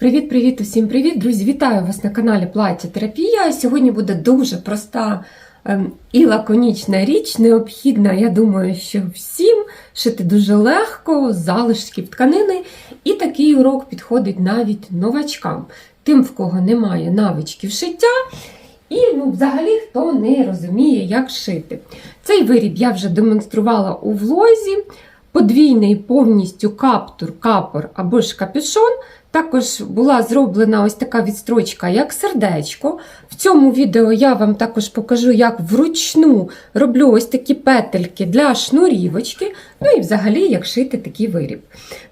Привіт-привіт, усім привіт! Друзі, вітаю вас на каналі Плаття Терапія. Сьогодні буде дуже проста ем, і лаконічна річ, необхідна, я думаю, що всім шити дуже легко, залишків тканини. І такий урок підходить навіть новачкам, тим, в кого немає навичків шиття. І ну, взагалі хто не розуміє, як шити. Цей виріб я вже демонструвала у влозі. Подвійний повністю каптур, капор або ж капюшон. Також була зроблена ось така відстрочка, як сердечко. В цьому відео я вам також покажу, як вручну роблю ось такі петельки для шнурівочки, ну і взагалі, як шити такий виріб.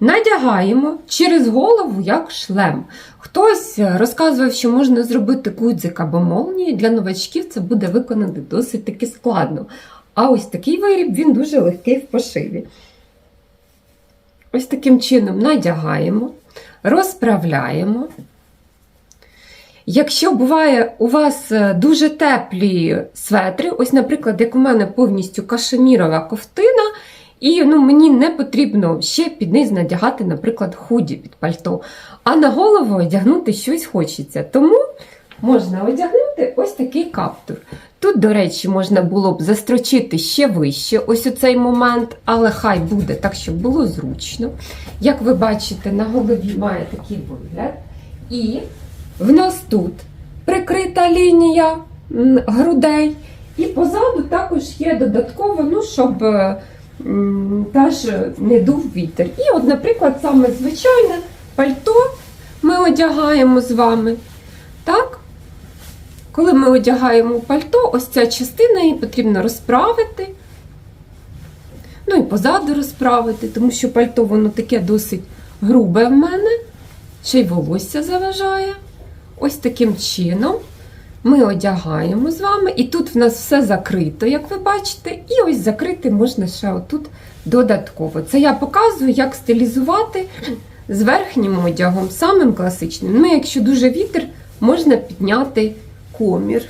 Надягаємо через голову як шлем. Хтось розказував, що можна зробити гудзик або молнію. Для новачків це буде виконати досить таки складно. А ось такий виріб він дуже легкий в пошиві. Ось таким чином надягаємо, розправляємо. Якщо буває у вас е, дуже теплі светри, ось, наприклад, як у мене повністю кашемірова ковтина, і ну, мені не потрібно ще під низ надягати, наприклад, худі під пальто, а на голову одягнути щось хочеться. Тому можна одягнути ось такий каптур. Тут, до речі, можна було б застрочити ще вище, ось у цей момент, але хай буде так, щоб було зручно. Як ви бачите, на голові має такий вигляд. І в нас тут прикрита лінія грудей, і позаду також є додатково, ну, щоб е, теж не дув вітер. І, от, наприклад, саме звичайне пальто ми одягаємо з вами. Так? Коли ми одягаємо пальто, ось ця частина її потрібно розправити. Ну і позаду розправити, тому що пальто воно таке досить грубе в мене, ще й волосся заважає. Ось таким чином ми одягаємо з вами, і тут в нас все закрито, як ви бачите, і ось закрити можна ще отут додатково. Це я показую, як стилізувати з верхнім одягом, самим класичним. Ну, якщо дуже вітер, можна підняти комір.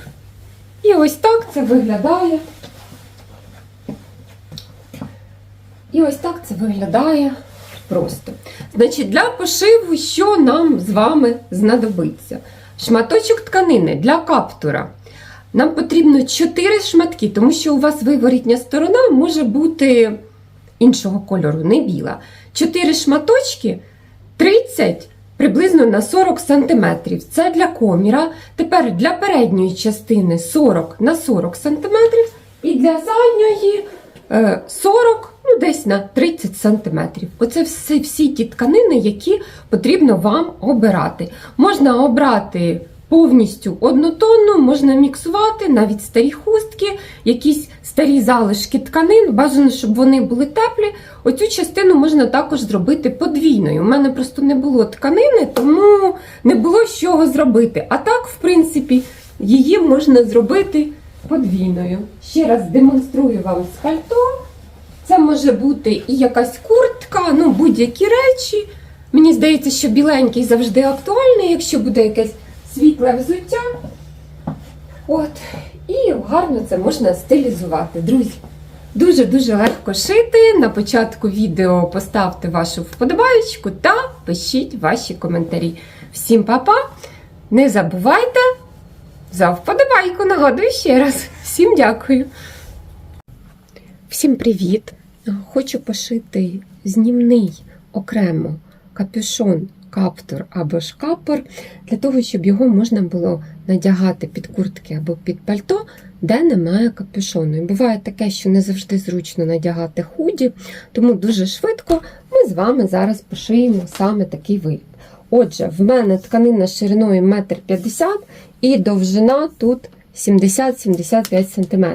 І ось так це виглядає. І ось так це виглядає просто. Значить, для пошиву, що нам з вами знадобиться? Шматочок тканини для каптура. Нам потрібно 4 шматки, тому що у вас виворітня сторона може бути іншого кольору, не біла. 4 шматочки 30 приблизно на 40 см. Це для коміра. Тепер для передньої частини 40 на 40 см, і для задньої е, 40 ну, десь на 30 см. Оце всі, всі ті тканини, які потрібно вам обирати. Можна обрати повністю однотонну, можна міксувати навіть старі хустки, якісь старі залишки тканин. Бажано, щоб вони були теплі. Оцю частину можна також зробити подвійною. У мене просто не було тканини, тому не було з чого зробити. А так, в принципі, її можна зробити подвійною. Ще раз демонструю вам з пальто. Це може бути і якась куртка, ну будь-які речі. Мені здається, що біленький завжди актуальний, якщо буде якесь світле взуття. От. І гарно це можна стилізувати, друзі. Дуже-дуже легко шити. На початку відео поставте вашу вподобаєчку та пишіть ваші коментарі. Всім па-па! Не забувайте за вподобайку, нагадую ще раз. Всім дякую! Всім привіт! Хочу пошити знімний окремо капюшон, каптур або ж капор, для того, щоб його можна було надягати під куртки або під пальто, де немає капюшону. І буває таке, що не завжди зручно надягати худі, тому дуже швидко ми з вами зараз пошиємо саме такий виріб. Отже, в мене тканина шириною 1,50 м і довжина тут 70-75 см.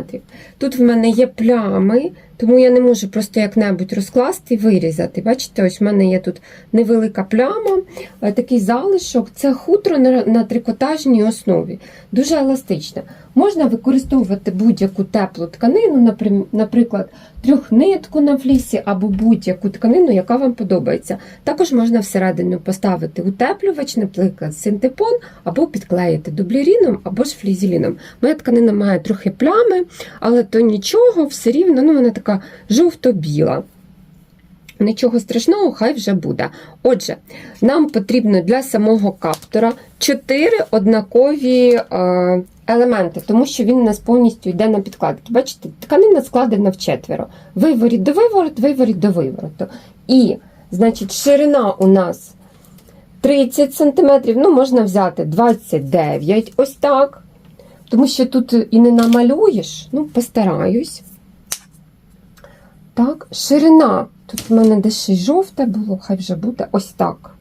Тут в мене є плями, тому я не можу просто як-небудь розкласти і вирізати. Бачите, ось в мене є тут невелика пляма, е, такий залишок. Це хутро на, трикотажній основі, дуже еластичне. Можна використовувати будь-яку теплу тканину, наприклад, трьохнитку на флісі або будь-яку тканину, яка вам подобається. Також можна всередину поставити утеплювач, наприклад, синтепон, або підклеїти дубліріном або ж флізеліном. Моя тканина має трохи плями, але то нічого, все рівно ну, вона така жовто-біла. Нічого страшного, хай вже буде. Отже, нам потрібно для самого каптора 4 однакові е, елементи, тому що він у нас повністю йде на підкладки. Бачите, тканина складена в четверо. Виворіт до вивороту, виворіт до вивороту. І, значить, ширина у нас 30 см, ну, можна взяти 29, ось так. Тому що тут і не намалюєш, ну, постараюсь. Так, ширина. Тут в мене десь ще жовте було, хай вже буде ось так.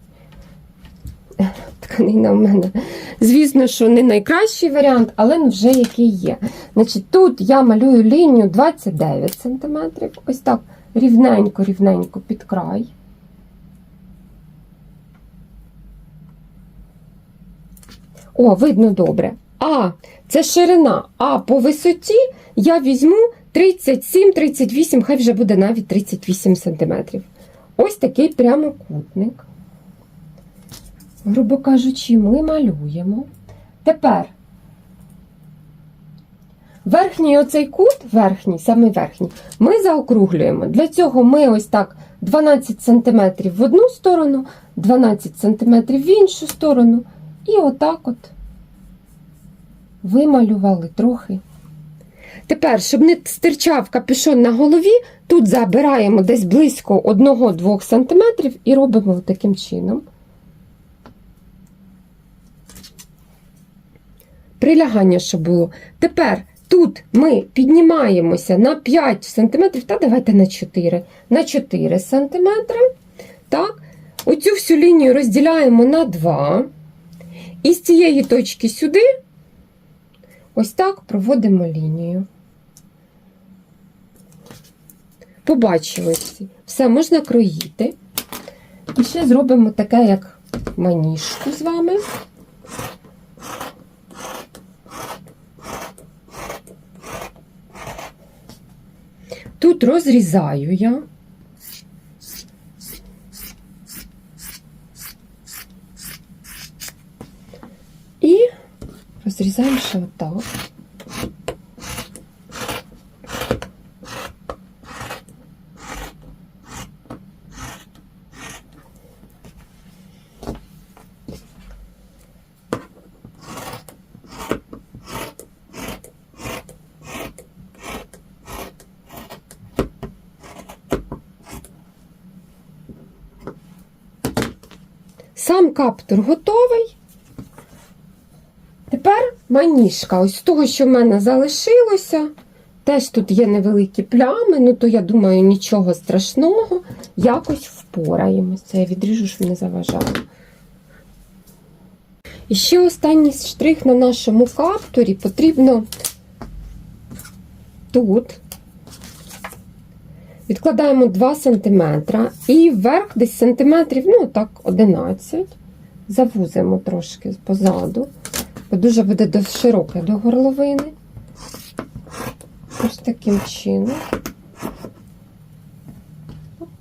Тканина в мене. Звісно, що не найкращий варіант, але ну, вже який є. Значить, тут я малюю лінію 29 см. Ось так рівненько-рівненько під край. О, видно добре. А, це ширина. А по висоті я візьму 37-38, хай вже буде навіть 38 см. Ось такий прямокутник. Грубо кажучи, ми малюємо. Тепер верхній оцей кут, верхній, саме верхній, ми заокруглюємо. Для цього ми ось так 12 см в одну сторону, 12 см в іншу сторону. І отак от вималювали трохи. Тепер, щоб не стирчав капюшон на голові, тут забираємо десь близько 1-2 см і робимо таким чином. Прилягання, щоб було. Тепер тут ми піднімаємося на 5 см, та давайте на 4 на 4 см. Так? Оцю всю лінію розділяємо на 2. І з цієї точки сюди ось так проводимо лінію. Побачили всі. Все можна кроїти. І ще зробимо таке, як маніжку з вами. Тут розрізаю я. І розрізаємо ще отак. Сам каптур готовий. Тепер маніжка. Ось з того, що в мене залишилося. Теж тут є невеликі плями, ну то я думаю, нічого страшного. Якось впораємося. Я відріжу, щоб не заважало. І ще останній штрих на нашому каптурі потрібно тут. Відкладаємо 2 см і вверх десь сантиметрів, ну так, 11 Завузимо трошки позаду, бо дуже буде широке до горловини. Ось таким чином.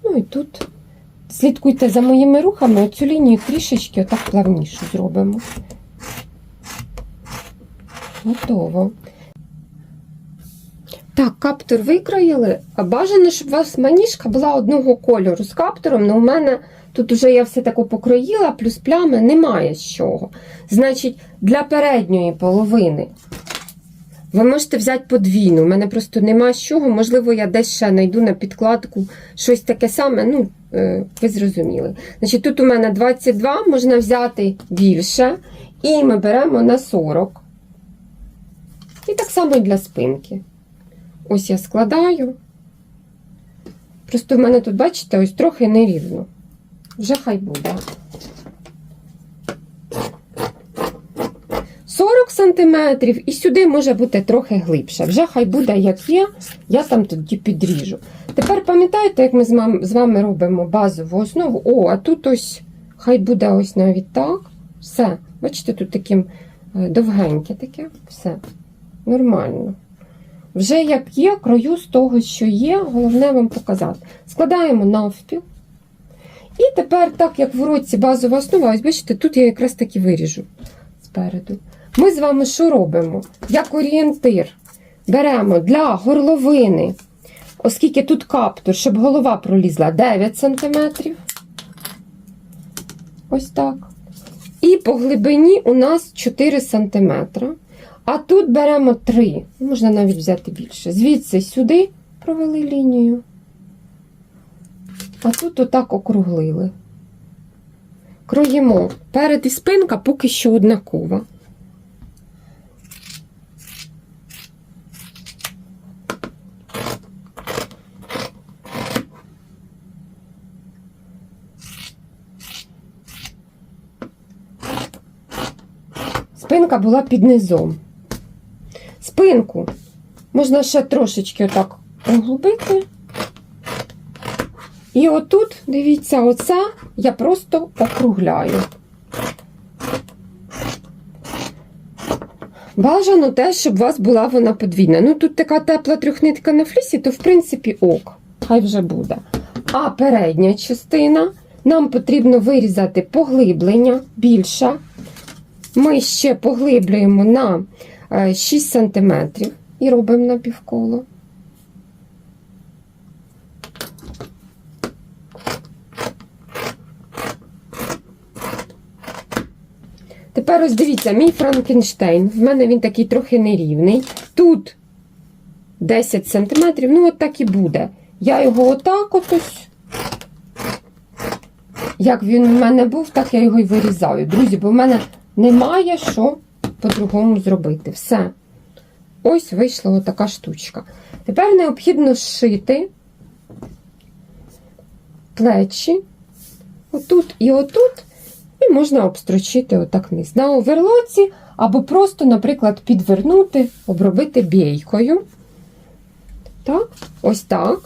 Ну і тут слідкуйте за моїми рухами, оцю лінію трішечки отак плавніше зробимо. Готово. Так, каптур викроїли. А бажано, щоб у вас маніжка була одного кольору з каптуром, але у мене тут вже я все тако покроїла, плюс плями немає з чого. Значить, для передньої половини ви можете взяти подвійну. У мене просто нема з чого. Можливо, я десь ще знайду на підкладку щось таке саме. Ну, е, ви зрозуміли. Значить, тут у мене 22, можна взяти більше. І ми беремо на 40. І так само і для спинки. Ось я складаю. Просто в мене тут, бачите, ось трохи нерівно. Вже хай буде. 40 сантиметрів, і сюди може бути трохи глибше. Вже хай буде, як є, я там тоді підріжу. Тепер пам'ятаєте, як ми з вами робимо базову основу? О, а тут ось хай буде ось навіть так. Все. Бачите, тут таким е, довгеньке таке. Все. Нормально. Вже як є, крою з того, що є, головне вам показати. Складаємо навпіл. І тепер, так як в уроці базова основа, ось бачите, тут я якраз таки виріжу спереду. Ми з вами що робимо? Як орієнтир беремо для горловини оскільки тут каптур, щоб голова пролізла 9 см. Ось так. І по глибині у нас 4 см. А тут беремо 3, можна навіть взяти більше. Звідси сюди провели лінію. А тут отак округлили. Кроїмо. Перед і спинка поки що однакова. Спинка була під низом. Спинку можна ще трошечки отак углубити. І отут, дивіться, оце я просто округляю. Бажано те, щоб у вас була вона подвійна. Ну, тут така тепла трьохнитка на флісі, то в принципі ок, хай вже буде. А передня частина нам потрібно вирізати поглиблення більше. Ми ще поглиблюємо на е, 6 см і робимо напівколо. Тепер ось дивіться, мій Франкенштейн. В мене він такий трохи нерівний. Тут 10 см, ну от так і буде. Я його отак от ось. Як він в мене був, так я його і вирізаю. Друзі, бо в мене немає що по-другому зробити. Все. Ось вийшла отака штучка. Тепер необхідно зшити плечі отут і отут. І можна обстрочити отак вниз. На оверлоці, або просто, наприклад, підвернути, обробити бійкою. Так, ось так.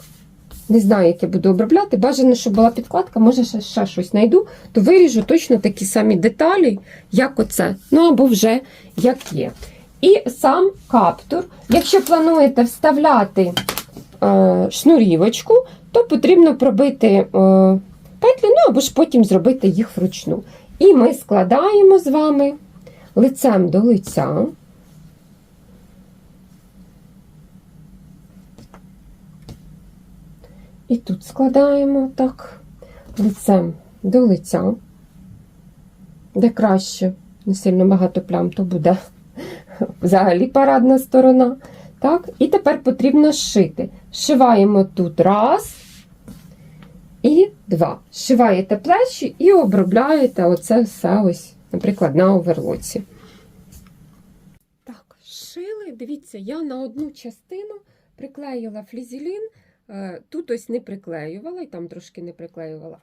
Не знаю, як я буду обробляти. Бажано, щоб була підкладка, може ще, ще щось знайду, то виріжу точно такі самі деталі, як оце. Ну, або вже як є. І сам каптур. Якщо плануєте вставляти е, шнурівочку, то потрібно пробити е, петлі, ну або ж потім зробити їх вручну. І ми складаємо з вами лицем до лиця. І тут складаємо так, лицем до лиця, де краще, не сильно багато плям, то буде взагалі парадна сторона. Так, І тепер потрібно зшити. Зшиваємо тут раз два. Шиваєте плечі і обробляєте оце все ось, наприклад, на оверлоці. Так, шили. Дивіться, я на одну частину приклеїла флізелін. Е, Тут ось не приклеювала, і там трошки не приклеювала.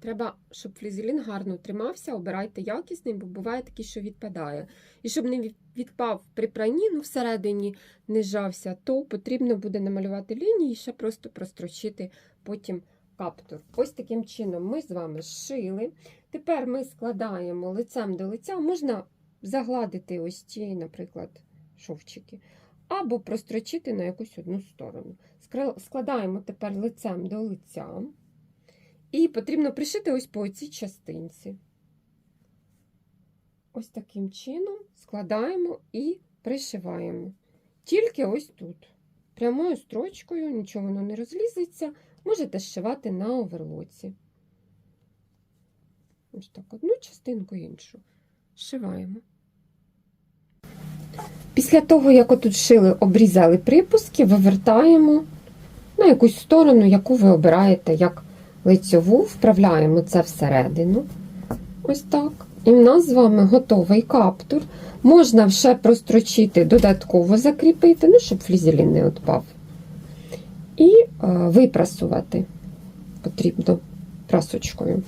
Треба, щоб флізелін гарно тримався, обирайте якісний, бо буває такий, що відпадає. І щоб не відпав при пранні, ну всередині не жався, то потрібно буде намалювати лінії і ще просто прострочити потім каптур. Ось таким чином ми з вами зшили. Тепер ми складаємо лицем до лиця, можна загладити ось ці, наприклад, шовчики або прострочити на якусь одну сторону. Складаємо тепер лицем до лиця. І потрібно пришити ось по цій частинці. Ось таким чином складаємо і пришиваємо. Тільки ось тут. Прямою строчкою, нічого воно не розлізеться, можете зшивати на оверлоці. Ось так, одну частинку іншу. Зшиваємо. Після того, як отут шили, обрізали припуски, вивертаємо на якусь сторону, яку ви обираєте як лицьову, вправляємо це всередину. Ось так. І в нас з вами готовий каптур. Можна ще прострочити, додатково закріпити, ну, щоб флізелін не відпав. І е, випрасувати потрібно прасочкою.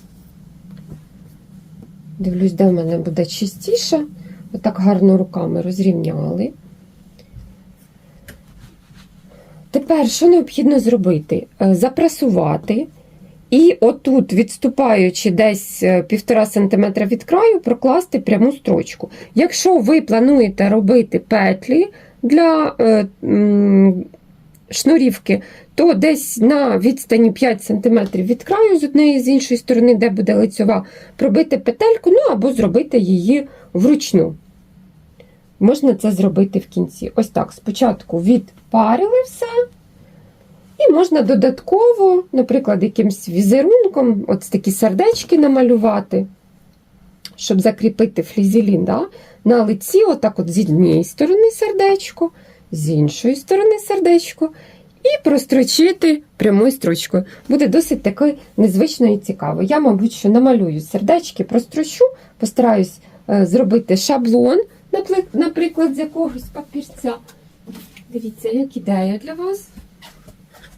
Дивлюсь, де в мене буде чистіше. Отак гарно руками розрівняли. Тепер, що необхідно зробити? Е, Запрасувати. І отут, відступаючи десь е, 1,5 см від краю, прокласти пряму строчку. Якщо ви плануєте робити петлі для е, м, шнурівки, то десь на відстані 5 см від краю з однієї з іншої сторони, де буде лицьова, пробити петельку, ну або зробити її вручну. Можна це зробити в кінці. Ось так. Спочатку відпарили все. І можна додатково, наприклад, якимсь візерунком, от такі сердечки намалювати, щоб закріпити флізелін. Да? На лиці, отак от з однієї сторони сердечко, з іншої сторони сердечко, і прострочити прямою строчкою. Буде досить таке незвично і цікаво. Я, мабуть, що намалюю сердечки, прострочу, постараюсь е, зробити шаблон, наприклад, з якогось папірця. Дивіться, як ідея для вас.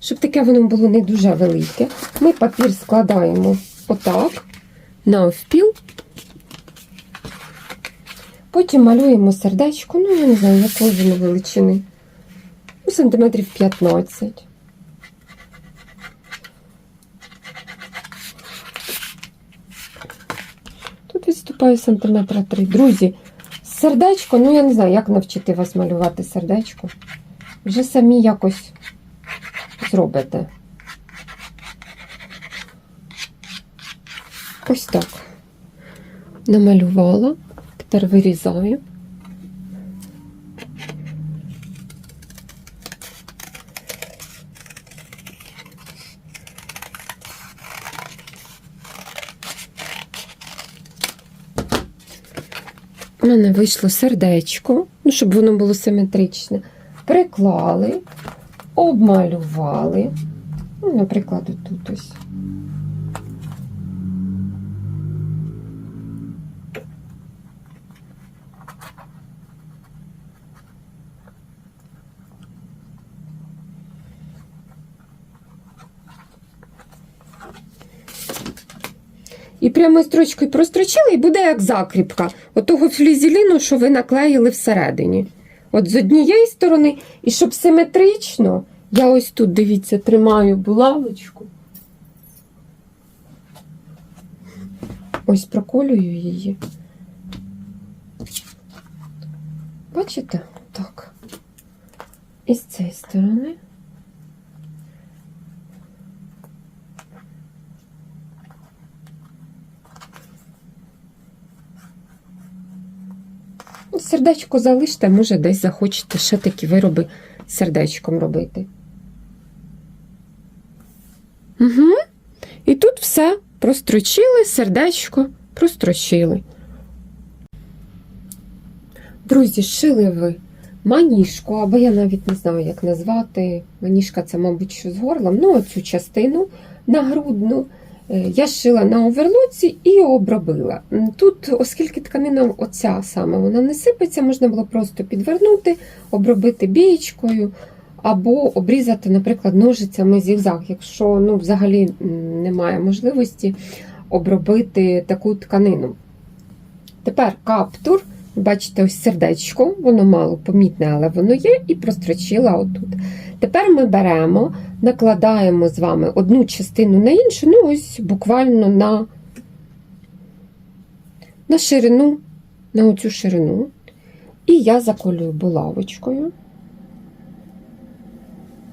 Щоб таке воно було не дуже велике. Ми папір складаємо отак, навпіл. Потім малюємо сердечко, ну, я не знаю, якої воно величини. Ну, сантиметрів 15. Тут відступає сантиметра 3. Друзі, сердечко, ну я не знаю, як навчити вас малювати сердечко. Вже самі якось зробите. Ось так. Намалювала. Тепер вирізаю. У мене вийшло сердечко, ну, щоб воно було симетричне. Приклали, обмалювали. Ну, наприклад, тут ось. І прямою строчкою прострочили, і буде як закріпка отого флізеліну, що ви наклеїли всередині. От з однієї сторони, і щоб симетрично, я ось тут, дивіться, тримаю булавочку. Ось проколюю її. Бачите? Так. І з цієї сторони. Сердечко залиште, може, десь захочете ще такі вироби сердечком робити. Угу. І тут все прострочили, сердечко прострочили. Друзі, шили ви маніжку, або я навіть не знаю, як назвати. Маніжка це, мабуть, що з горлом. Ну, оцю частину нагрудну. Е, Я шила на оверлоці і обробила. Тут, оскільки тканина оця саме вона не сипеться, можна було просто підвернути, обробити бієчкою або обрізати, наприклад, ножицями зігзаг, якщо ну, взагалі немає можливості обробити таку тканину. Тепер каптур. Бачите, ось сердечко, воно мало помітне, але воно є, і прострочила отут. Тепер ми беремо, накладаємо з вами одну частину на іншу, ну ось буквально на, на ширину, на оцю ширину. І я заколюю булавочкою.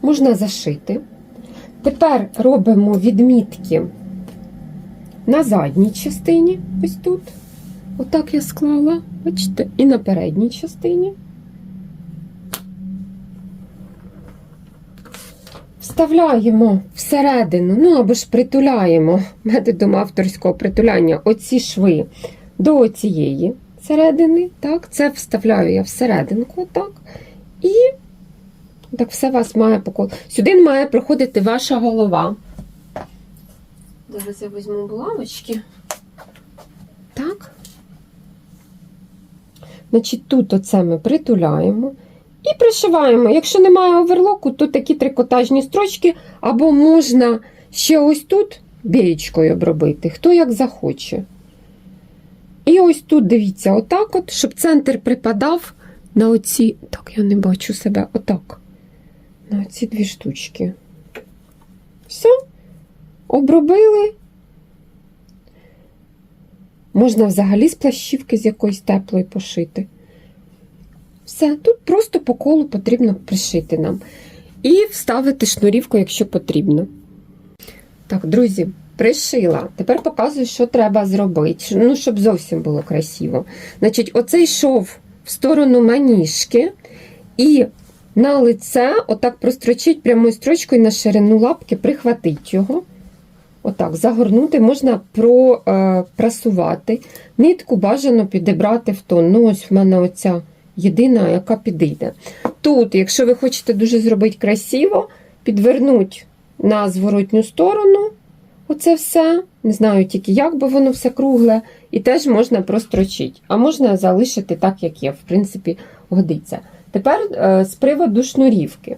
Можна зашити. Тепер робимо відмітки на задній частині, ось тут. Отак я склала, бачите, і на передній частині. Вставляємо всередину, ну або ж притуляємо методом авторського притуляння оці шви до цієї середини. Так, це вставляю я всерединку, так. І так все вас має покол. Сюди має проходити ваша голова. Зараз я візьму булавочки. Так. Значить, тут оце ми притуляємо і пришиваємо. Якщо немає оверлоку, то такі трикотажні строчки, або можна ще ось тут бієчкою обробити, хто як захоче. І ось тут, дивіться, отак, от, щоб центр припадав на оці. Так, я не бачу себе, отак. На оці дві штучки. Все, обробили. Можна взагалі з плащівки з якоїсь теплої пошити. Все, тут просто по колу потрібно пришити нам. І вставити шнурівку, якщо потрібно. Так, друзі, пришила. Тепер показую, що треба зробити. Ну, щоб зовсім було красиво. Значить, оцей шов в сторону маніжки і на лице отак прострочить прямою строчкою на ширину лапки, прихватить його. Отак, загорнути, можна пропрасувати. Нитку бажано підібрати в тон. Ну, ось в мене оця єдина, яка підійде. Тут, якщо ви хочете дуже зробити красиво, підвернуть на зворотню сторону. Оце все. Не знаю тільки, як би воно все кругле, і теж можна прострочити. А можна залишити так, як є. В принципі, годиться. Тепер е, з приводу шнурівки.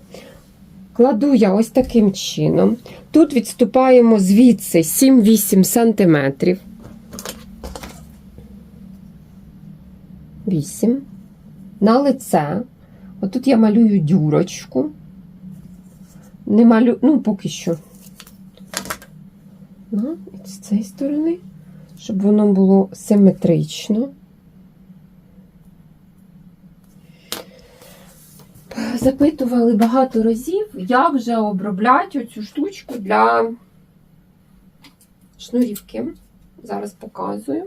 Кладу я ось таким чином. Тут відступаємо звідси 7-8 см. 8. На лице. Отут я малюю дюрочку. Не малю, ну, поки що. Ну, і з цієї сторони, щоб воно було симетрично. Запитували багато разів, як же обробляти оцю штучку для шнурівки. Зараз показую.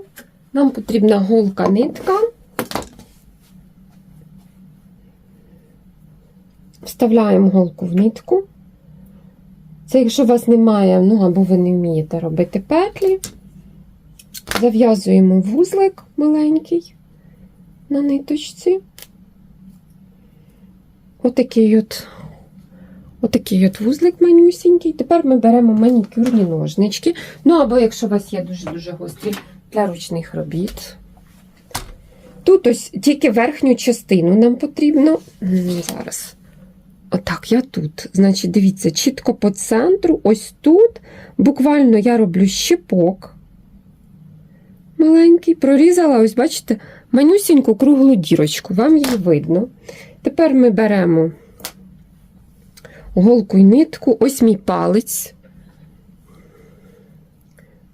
Нам потрібна голка нитка. Вставляємо голку в нитку. Це якщо у вас немає, ну або ви не вмієте робити петлі, зав'язуємо вузлик маленький на ниточці. Отакий от, отакий от вузлик манюсінький. Тепер ми беремо манікюрні ножнички. Ну, або якщо у вас є дуже-дуже гострі для ручних робіт. Тут ось тільки верхню частину нам потрібно. Зараз. Отак, я тут. Значить, дивіться, чітко по центру, ось тут. Буквально я роблю щепок маленький, прорізала, ось, бачите, манюсіньку круглу дірочку, вам її видно. Тепер ми беремо голку і нитку, ось мій палець,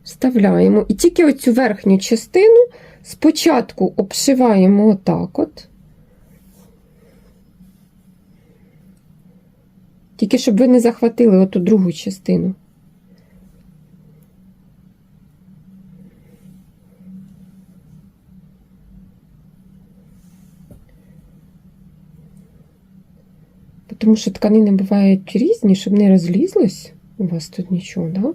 вставляємо. І тільки оцю верхню частину спочатку обшиваємо отак от. Тільки щоб ви не захватили оту другу частину. Тому що тканини бувають різні, щоб не розлізлось у вас тут нічого, да?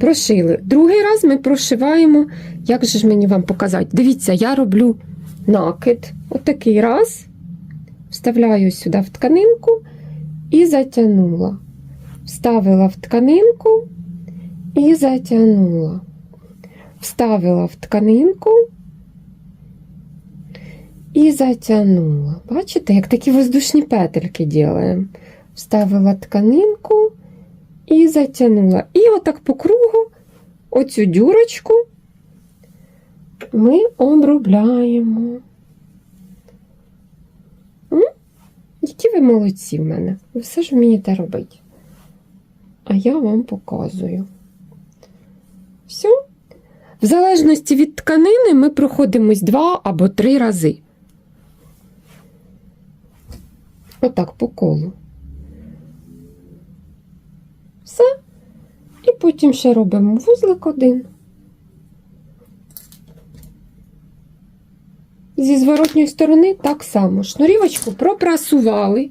Прошили. Другий раз ми прошиваємо, як же ж мені вам показати? Дивіться, я роблю накид. Отакий раз. Вставляю сюди в тканинку і затягнула. Вставила в тканинку і затягнула. Вставила в тканинку і затягнула. Бачите, як такі воздушні петельки ділаємо. Вставила тканинку і затягнула. І отак по кругу оцю дюрочку ми обробляємо. Які ви молодці в мене. Ви все ж вмієте робити. А я вам показую. Все. В залежності від тканини ми проходимось два або три рази. Отак по колу. Все. І потім ще робимо вузлик один. Зі зворотньої сторони так само. Шнурівочку пропрасували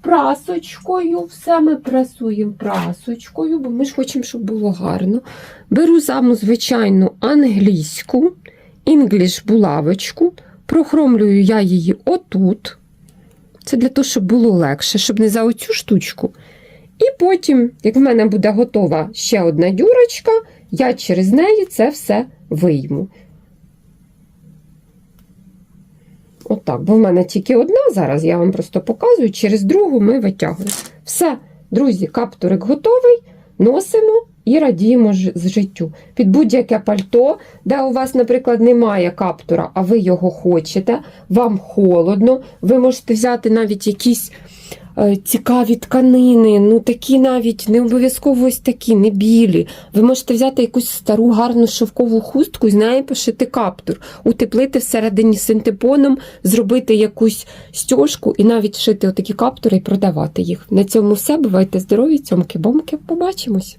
прасочкою. Все ми прасуємо прасочкою, бо ми ж хочемо, щоб було гарно. Беру саму звичайну англійську, інгліш булавочку, прохромлюю я її отут. Це для того, щоб було легше, щоб не за оцю штучку. І потім, як в мене буде готова ще одна дюрочка, я через неї це все вийму. Отак, бо в мене тільки одна зараз, я вам просто показую, через другу ми витягуємо. Все, друзі, каптурик готовий, носимо і радіємо з життю. Під будь-яке пальто, де у вас, наприклад, немає каптура, а ви його хочете, вам холодно, ви можете взяти навіть якісь цікаві тканини, ну такі навіть не обов'язково ось такі, не білі. Ви можете взяти якусь стару гарну шовкову хустку і з неї пошити каптур, утеплити всередині синтепоном, зробити якусь стяжку і навіть шити отакі каптури і продавати їх. На цьому все. Бувайте здорові, цьомки-бомки. Побачимось!